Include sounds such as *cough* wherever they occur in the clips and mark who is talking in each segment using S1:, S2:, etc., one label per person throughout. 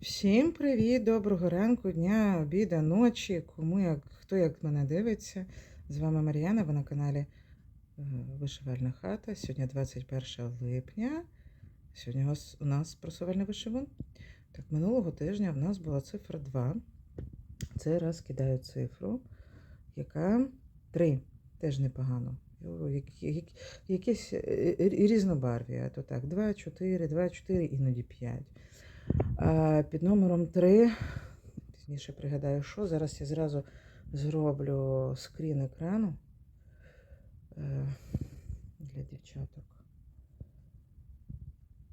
S1: Всім привіт, доброго ранку, дня, обіда, ночі. Кому як хто як мене дивиться. З вами Мар'яна, ви на каналі е, Вишивальна хата. Сьогодні 21 липня. Сьогодні у нас, просувальний вишивун. Так, минулого тижня в нас була цифра 2. Цей раз кидаю цифру, яка 3. Теж непогано. Якісь е, е. То так, 2, 4, 2, 4, іноді 5. А, Під номером 3, пізніше пригадаю, що. Зараз я зразу зроблю скрін екрану е, для дівчаток.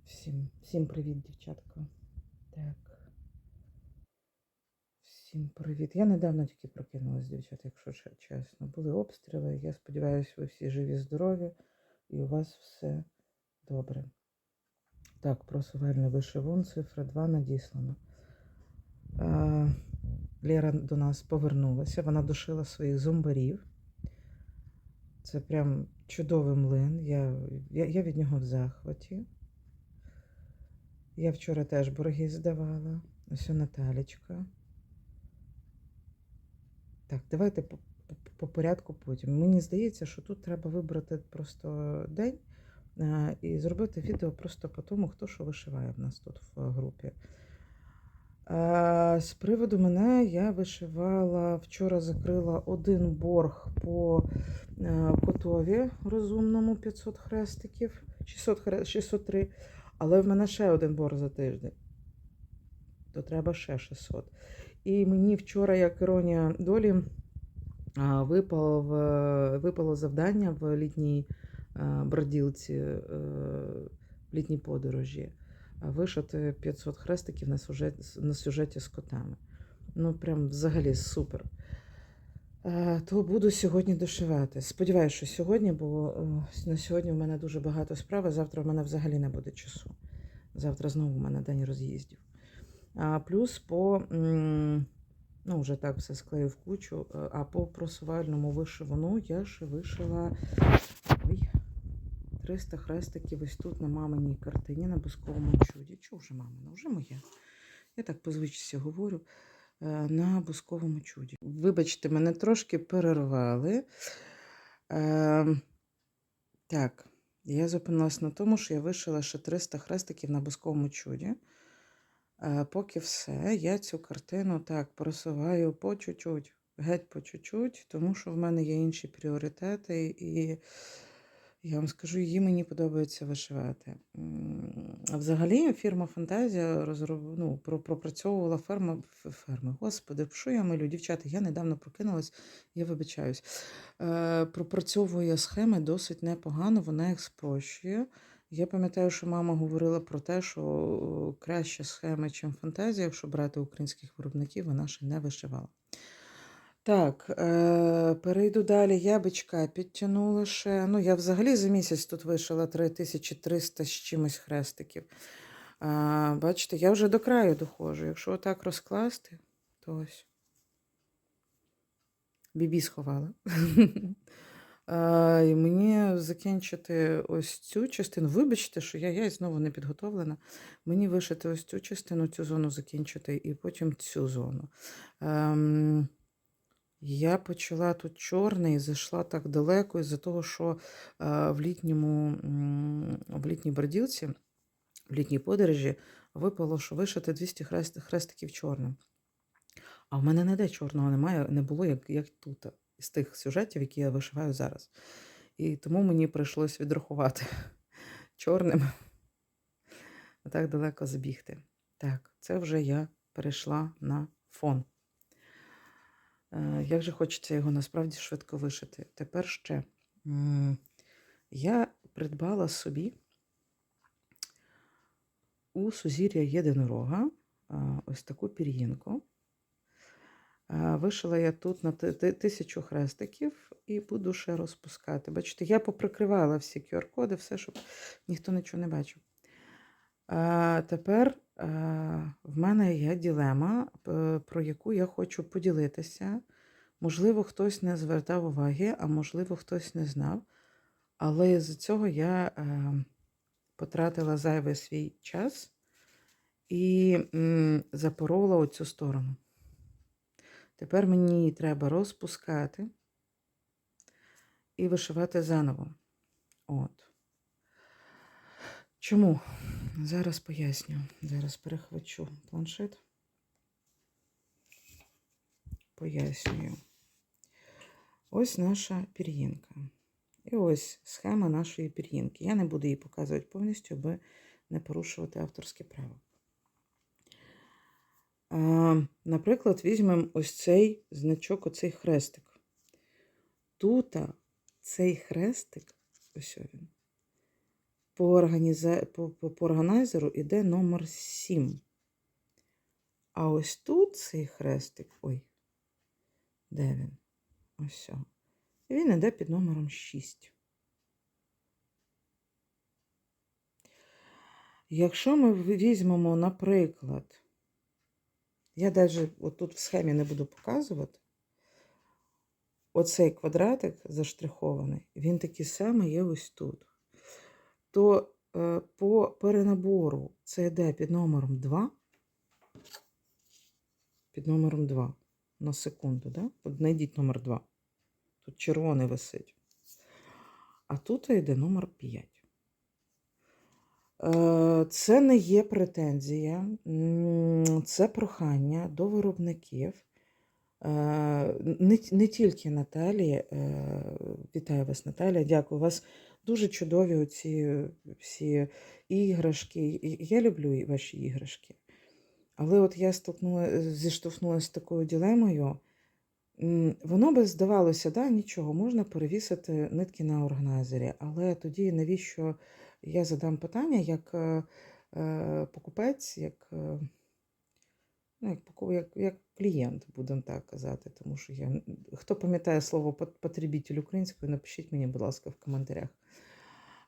S1: Всім, всім привіт, дівчатка. Так. Всім привіт. Я недавно тільки прокинулась, дівчата, якщо че- чесно. Були обстріли. Я сподіваюся, ви всі живі, здорові і у вас все добре. Так, просувальний вишивун, цифра 2 надіслана. Лера до нас повернулася, вона душила своїх зомбарів. Це прям чудовий млин. Я, я, я від нього в захваті. Я вчора теж борги здавала. Ось у Наталічка. Так, давайте по, по, по порядку потім. Мені здається, що тут треба вибрати просто день і зробити відео просто по тому, хто що вишиває в нас тут в групі. Е, З приводу мене я вишивала, вчора закрила один борг по е, котові розумному 500 хрестиків, 600 хре- 603, але в мене ще один борг за тиждень. То треба ще 600. І мені вчора, як іронія долі, випало, випало завдання в літній броділці, е, в літній подорожі вишити 500 хрестиків на сюжеті, на сюжеті з котами. Ну, прям взагалі супер. Е, То буду сьогодні дошивати. Сподіваюсь, що сьогодні, бо е, на сьогодні в мене дуже багато справ, а завтра в мене взагалі не буде часу. Завтра знову в мене день роз'їздів. А плюс по, ну вже так все склею в кучу, е, а по просувальному вишивану я ще вишила 300 хрестиків ось тут на маминій картині на бусковому чуді. Чого вже мамина? Вже моя. Я так по звичці говорю. е, На бусковому чуді. Вибачте, мене трошки перервали. Е, так, я зупинилась на тому, що я вишила ще 300 хрестиків на бусковому чуді. Е, Поки все, я цю картину так просуваю по чуть-чуть, геть по чуть-чуть, тому що в мене є інші пріоритети, і я вам скажу, її мені подобається вишивати. Взагалі фірма Фантазія розроб... ну, пропрацьовувала ферма... ф- ферми. Господи, що я милю, дівчата, я недавно прокинулась, я вибачаюсь. Е, пропрацьовує схеми досить непогано, вона їх спрощує. Я пам'ятаю, що мама говорила про те, що о, краще схеми, ніж фантазія, якщо брати українських виробників, вона ще не вишивала. Так, е, перейду далі. Ябичка підтягнула ще. Ну, я взагалі за місяць тут вишила 3300 з чимось хрестиків. А, бачите, я вже до краю доходжу. Якщо отак розкласти, то ось. Бібі сховала. *laughs* І мені закінчити ось цю частину. Вибачте, що я, я знову не підготовлена. Мені вишити ось цю частину, цю зону закінчити, і потім цю зону. Ем, я почала тут чорний, зайшла так далеко із-за того, що е, в літньому в літній броділці, в літній подорожі випало, що вишити 200 хрест, хрестиків чорним. А в мене ніде чорного немає, не було, як, як тут, із тих сюжетів, які я вишиваю зараз. І тому мені прийшлось відрахувати *laughs* чорним. *laughs* Так далеко забігти. Так, це вже я перейшла на фон. Е, Як же хочеться його насправді швидко вишити. Тепер ще я придбала собі у сузір'я єдинорога ось таку пір'їнку. Вишила я тут на ти- ти- тисячу хрестиків і буду ще розпускати. Бачите, я поприкривала всі QR-коди, все, щоб ніхто нічого не бачив. А, тепер в мене є ділема, про яку я хочу поділитися. Можливо, хтось не звертав уваги, а можливо, хтось не знав. Але з цього я е, потратила зайвий свій час і запорола оцю сторону. Тепер мені треба розпускати і вишивати заново. От. Чому? Зараз поясню. Зараз перехвачу планшет. Пояснюю. Ось наша пір'їнка. І ось схема нашої пір'їнки. Я не буду її показувати повністю, аби не порушувати авторське право. Наприклад, візьмемо ось цей значок, оцей хрестик. Тут цей хрестик, ось він, по, організа... по, по, по органайзеру йде номер 7. А ось тут цей хрестик, ой, де він? Ось. він йде під номером 6. Якщо ми візьмемо, наприклад, я навіть отут в схемі не буду показувати, оцей квадратик заштрихований, він такий самий є ось тут. То е, по перенабору це йде під номером 2. Під номером 2. На секунду, да? Знайдіть номер 2. Тут червоний висить. А тут йде номер 5. Е, Це не є претензія, це прохання до виробників. Е, Не, не тільки Наталі, вітаю вас, Наталя, дякую. Вас дуже чудові оці всі іграшки. Я люблю ваші іграшки. Але от я столкнула, зіштовхнулася з такою дилемою. М, Воно би здавалося, да, нічого, можна перевісити нитки на органайзері, але тоді навіщо я задам питання як е, е, покупець, як, е, ну, як, як, клієнт, будемо так казати, тому що я. Хто пам'ятає слово «пот- потребітель українською, напишіть мені, будь ласка, в коментарях.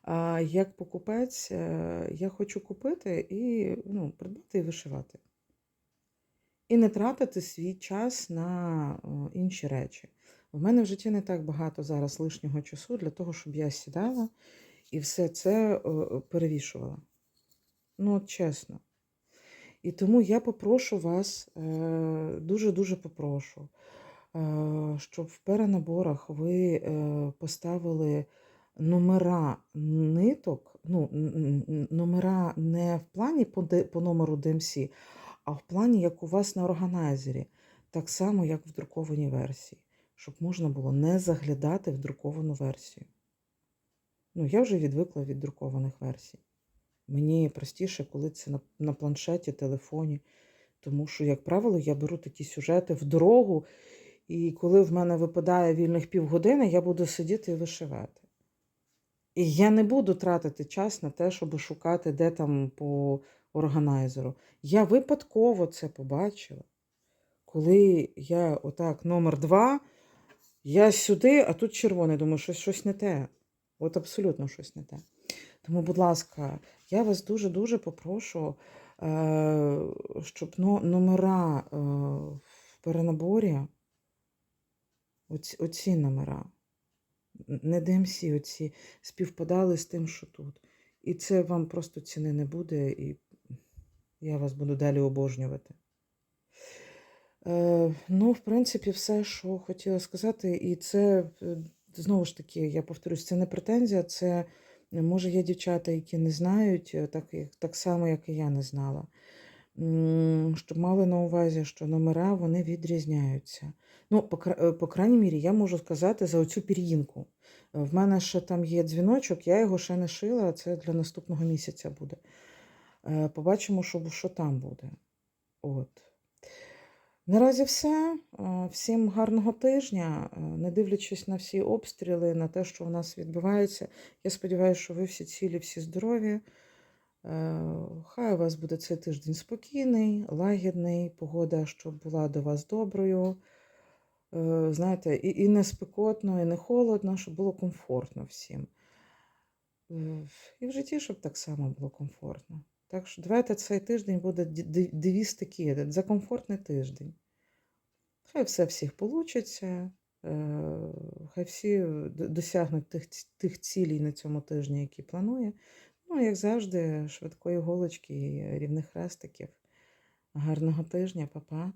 S1: А як покупець, е, я хочу купити і ну, придбати і вишивати. І не тратити свій час на інші речі. В мене в житті не так багато зараз лишнього часу для того, щоб я сідала і все це перевішувала. Ну, от чесно. І тому я попрошу вас, е, дуже-дуже попрошу, е, щоб в перенаборах ви е, поставили номера ниток, ну, номера не в плані по номеру DMC, а в плані, як у вас на органайзері, так само, як в друкованій версії, щоб можна було не заглядати в друковану версію. Ну, я вже відвикла від друкованих версій. Мені простіше, коли це на, на планшеті, телефоні. Тому що, як правило, я беру такі сюжети в дорогу, і коли в мене випадає вільних півгодини, я буду сидіти і вишивати. І я не буду тратити час на те, щоб шукати, де там по органайзеру. Я випадково це побачила, коли я отак, номер два, я сюди, а тут червоний. Думаю, щось, щось не те. От абсолютно щось не те. Тому, будь ласка, я вас дуже-дуже попрошу, е, щоб номера е, в перенаборі, оці, оці номера, не DMC, оці співпадали з тим, що тут. І це вам просто ціни не буде, і я вас буду далі обожнювати. Е, ну, в принципі, все, що хотіла сказати, і це знову ж таки, я повторюсь, це не претензія, це може є дівчата, які не знають, е, так, так само, як і я не знала. Щоб мали на увазі, що номера вони відрізняються. Ну, по, е, по крайній мірі, я можу сказати за оцю пір'їнку. Е, В мене ще там є дзвіночок, я його ще не шила, це для наступного місяця буде. Е, Побачимо, що, що там буде. От. Наразі все. Е, Всім гарного тижня. Е, Не дивлячись на всі обстріли, на те, що у нас відбувається. Я сподіваюся, що ви всі цілі, всі здорові. Е, Хай у вас буде цей тиждень спокійний, лагідний, погода, щоб була до вас доброю. Знаєте, і, і не спекотно, і не холодно, щоб було комфортно всім. І в житті, щоб так само було комфортно. Так що давайте цей тиждень буде девіз такий, за комфортний тиждень. Хай все всіх получиться, е, хай всі досягнуть тих, тих цілей на цьому тижні, які планує. Ну, як завжди, швидкої голочки і рівних хрестиків. Гарного тижня, па-па.